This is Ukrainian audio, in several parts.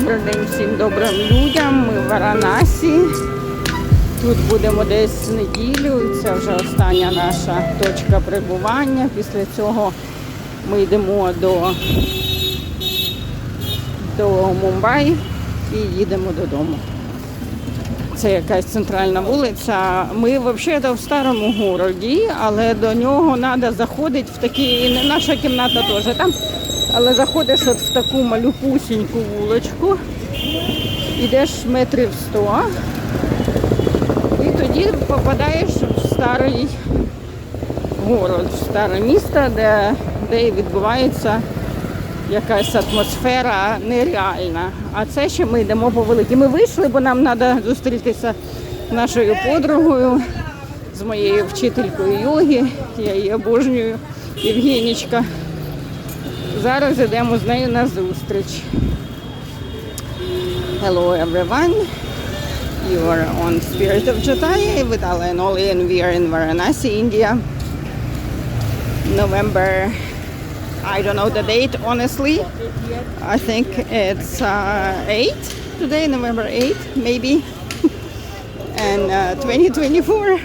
Добрий день всім добрим людям. Ми в Варанасі. Тут будемо десь неділю. Це вже остання наша точка перебування. Після цього ми йдемо до, до Мумбаї і їдемо додому. Це якась центральна вулиця. Ми взагалі в старому городі, але до нього треба заходити в такі, наша кімната теж там. Але заходиш от в таку малюпусіньку вуличку, йдеш метрів 100 і тоді попадаєш в старий город, в старе місто, де, де відбувається якась атмосфера нереальна. А це ще ми йдемо по великій. Ми вийшли, бо нам треба зустрітися з нашою подругою, з моєю вчителькою йоги. Я її обожнюю, Євгенічка. Зараз йдемо з нею на зустріч. Hello everyone. You are on Spirit of Jataya with Ala and Oli and we are in Varanasi, India. November, I don't know the date honestly. I think it's uh, 8 today, November 8 maybe. and uh, 2024,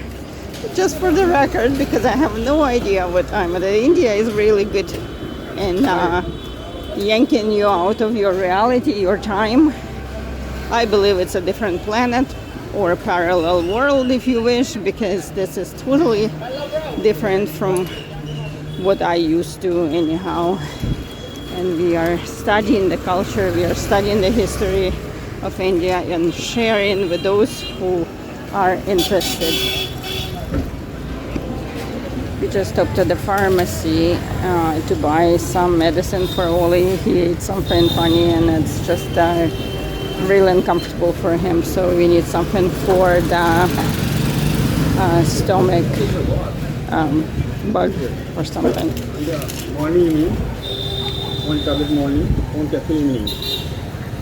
just for the record, because I have no idea what time it is. India is really good in uh, yanking you out of your reality, your time. I believe it's a different planet or a parallel world, if you wish, because this is totally different from what I used to, anyhow. And we are studying the culture, we are studying the history of India and sharing with those who are interested. We just stopped at the pharmacy uh, to buy some medicine for Oli. He ate something funny and it's just uh, really uncomfortable for him. So we need something for the uh, stomach um, bug or something. Morning, evening. One tablet morning, one capsule evening.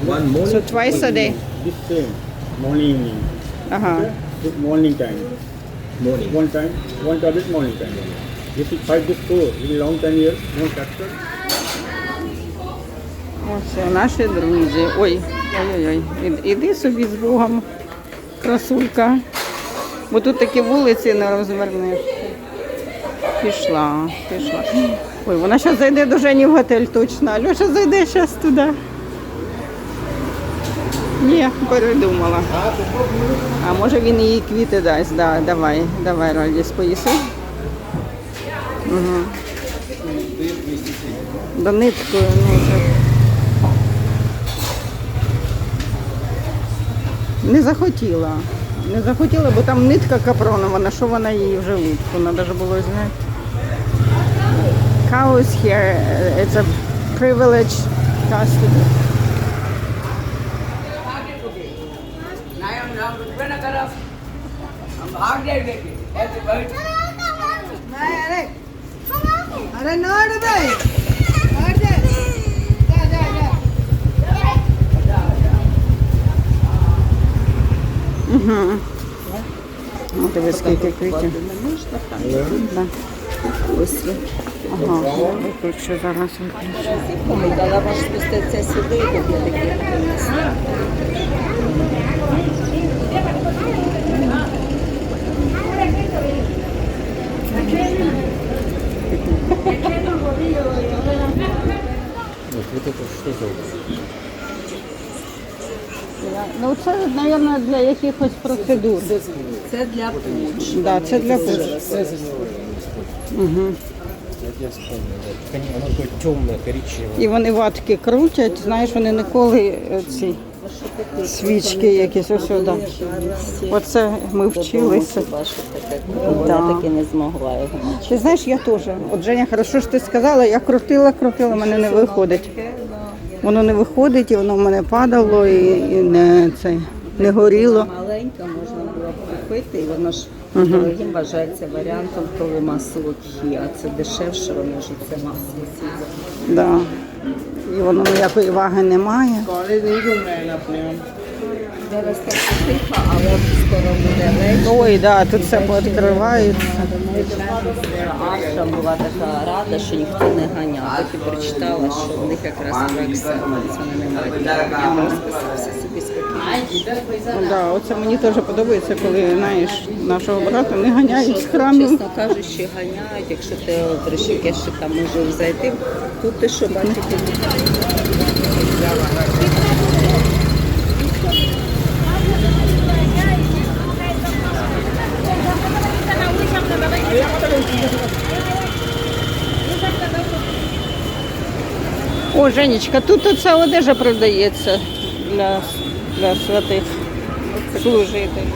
One morning. So twice a day? This same. Morning, evening. Uh-huh. Okay? Morning time. Morning. One time, one tablet morning time. This is five days four. It is long time here. No capsule. Ось наші друзі. Ой, ой-ой-ой. Ід- Іди собі з Богом, красулька. Бо тут такі вулиці не розвернеш. Пішла, пішла. Ой, вона зараз зайде до Жені в готель точно. Льоша зайде зараз туди. Ні, передумала. А може він їй квіти дасть. Да, давай, давай, Радіс, поїси. Угу. До ниткою, ну вже. Не захотіла. Не захотіла, бо там нитка капронова, на що вона її в желудку. Треба ж було зняти. Cows here, it's a privilege custody. Ram रुपये न करो हम भाग जाएंगे ऐसे बैठ अरे अरे नोड भाई हट जा जा जा जा Ну, диви, скільки квітів. Да. Ось є. Ага, виключу зараз виключу. Дала ваш спуститися сюди і Тобі таке принести. Ну це, мабуть, для якихось процедур. Це для пуч. Да, це для пуч. Оно такое темное, коричневое. І вони ватки крутять, знаєш, вони ніколи е, ці свічки якісь ось сюди. Оце ми вчилися. Я таки не змогла його. Ти знаєш, я теж. От Женя, хорошо що ти сказала, я крутила, крутила, мене не виходить. Воно не виходить, і воно в мене падало і, і не, це, не горіло. Маленька можна було купити, і воно ж дорогим вважається варіантом, коли масло кхі, а це дешевше, воно ж це масло сіде. Да. І воно ніякої ваги не має. Зараз так. Ой, да, тут все пооткривається. Аша була така рада, що ніхто не ганяв. Потім прочитала, що в них якраз проекція, вони не мають. Ну, да, оце мені теж подобається, коли знаєш, нашого брата не ганяють з храму. Чесно кажучи, ганяють, якщо ти прищики, що там може зайти, тут ти що бачиш. О, Женечка, тут оця одежа продається для, для святих служителів.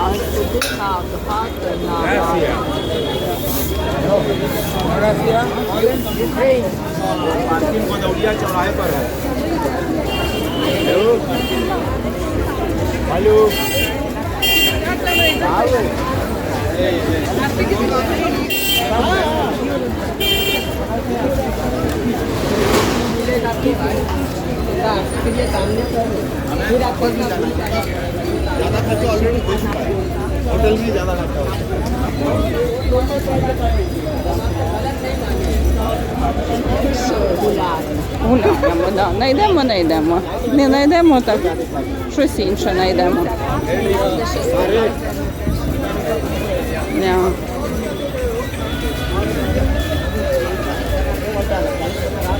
А сюди на багато на पार्किंग भदौलिया चौराहे पर है हेलो सामने फिर आपको ज़्यादा खर्चा ऑलरेडी हो चुका है Гуляємо, да. Найдемо, знайдемо. Не знайдемо, так щось інше знайдемо. Yeah.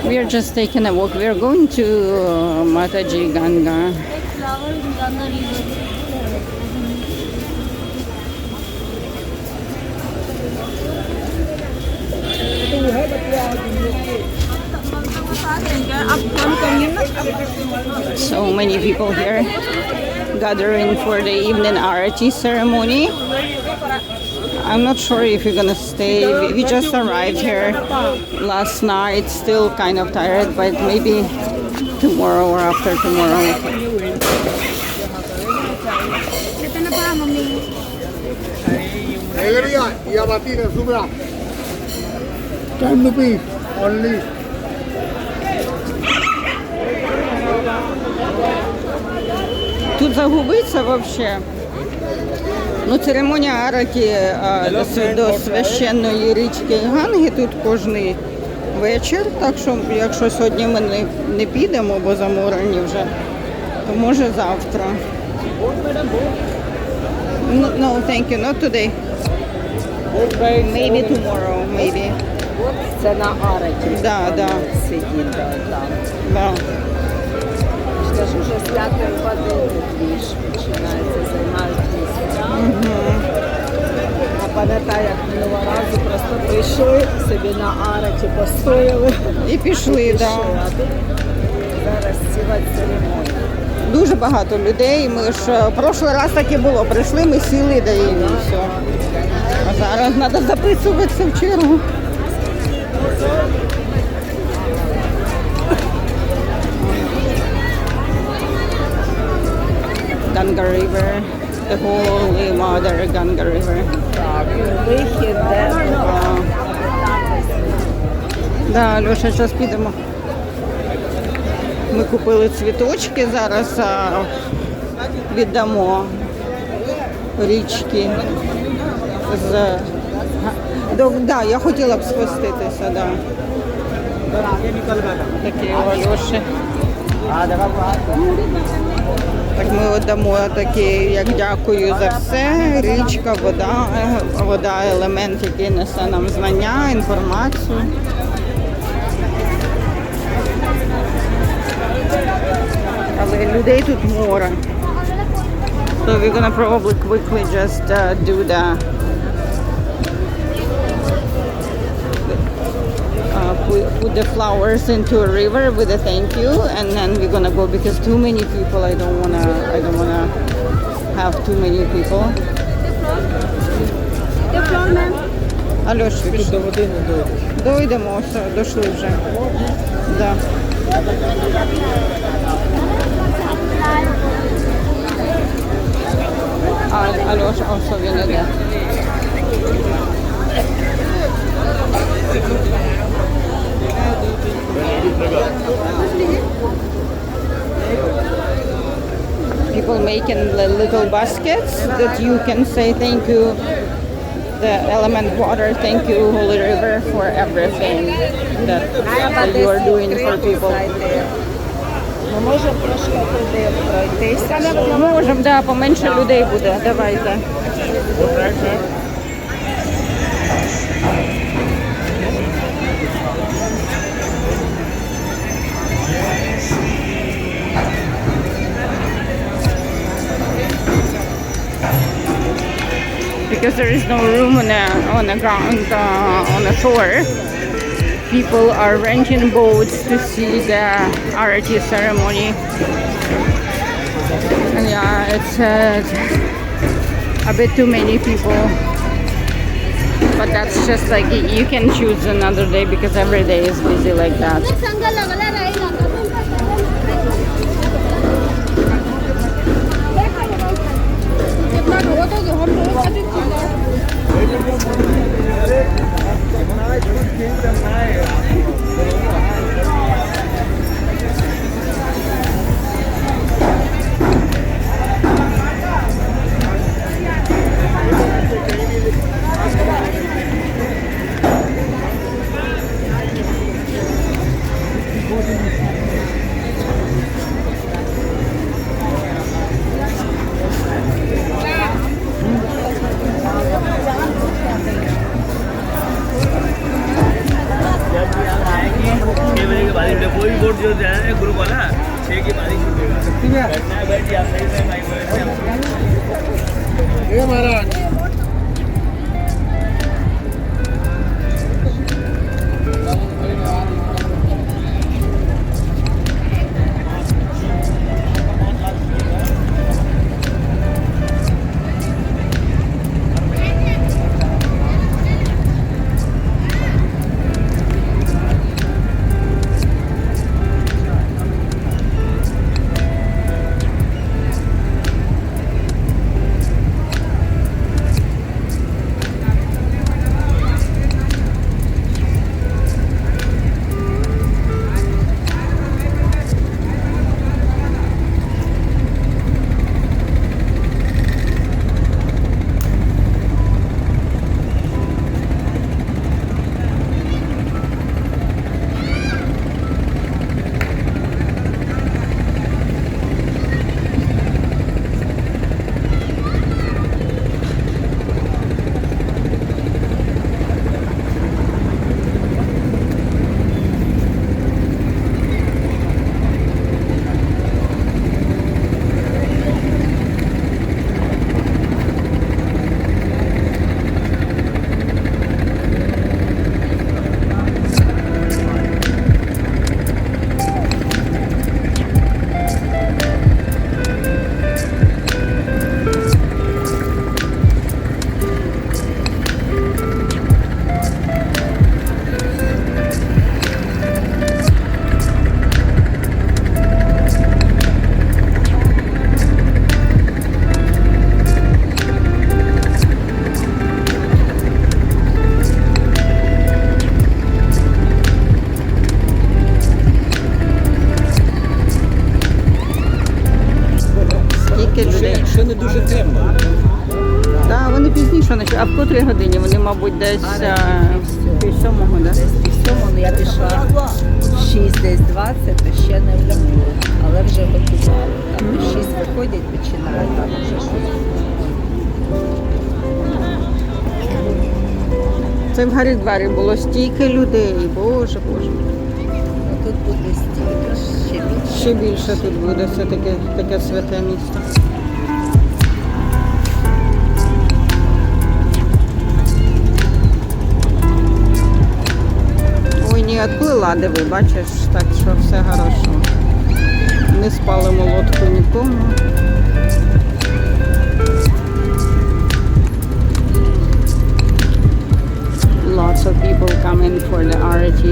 We are just taking a walk. We are going to uh, Mataji Ganga. many people here gathering for the evening arati ceremony. I'm not sure if you're gonna stay. We- just arrived here last night, still kind of tired, but maybe tomorrow or after tomorrow. Subra. 10 rupees only. Загубиться вообще. Ну, церемонія араки а, до, священної річки Ганги тут кожний вечір. Так що, якщо сьогодні ми не, не підемо, бо заморені вже, то може завтра. No, no, thank you, not today. Maybe tomorrow, maybe. Це на. Да, да, Сидіть да. Скажу, вже з п'ятої години двіж починається, займають. А пам'ятаю, як минулого разу просто прийшли собі на Араті, постояли. І пішли, да. А тут зараз ціла церемонія. Дуже багато людей. Ми ж е, прошлий раз так і було. Прийшли, ми сіли, да і все. А зараз треба записуватися в чергу. Ganga River, the Holy Mother Ganga River. Вихід, Да, Льоша, зараз підемо. Ми купили цвіточки, зараз а, віддамо річки з. До, да, я хотіла б спуститися, да. Такі у Альоші. Так ми віддамо такі, як дякую за все. Річка, вода, вода елемент, який несе нам знання, інформацію. Але людей тут море. So we're gonna probably quickly just uh, do the the flowers into a river with a thank you, and then we're gonna go because too many people. I don't wanna. I don't wanna have too many people. Альош, До води не дойдеш. дойдемо, все, дійшли вже. Да. А Альоша also він іде. making li- little baskets that you can say thank you the element water, thank you Holy River for everything that, that you are doing for people. Ми можемо трошки туди пройтися. Можемо, да, поменше людей буде. Давайте. Because there is no room on the on the ground uh, on the shore, people are renting boats to see the arati ceremony. And yeah, it's uh, a bit too many people. But that's just like you can choose another day because every day is busy like that. よろしくお願いします。Десь е, пів сьомого, да? Сьомого, я пішла 6, десь 20, то ще не влягло, але вже готували. Там о 6 виходять, починають там вже щось. Це в Гарідварі було стільки людей, боже, боже. Ну тут буде стільки, ще більше. Ще більше тут буде, це таке, таке святе місто. Відплила, диви, бачиш, так що все хорошо. Не спалимо лодку нікому. Lots of people coming for the RT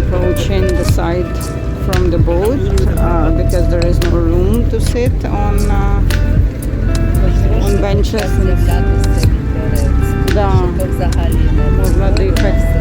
approaching the site from the boat uh, because there is no room to sit on uh, on benches. Да, можна дихати.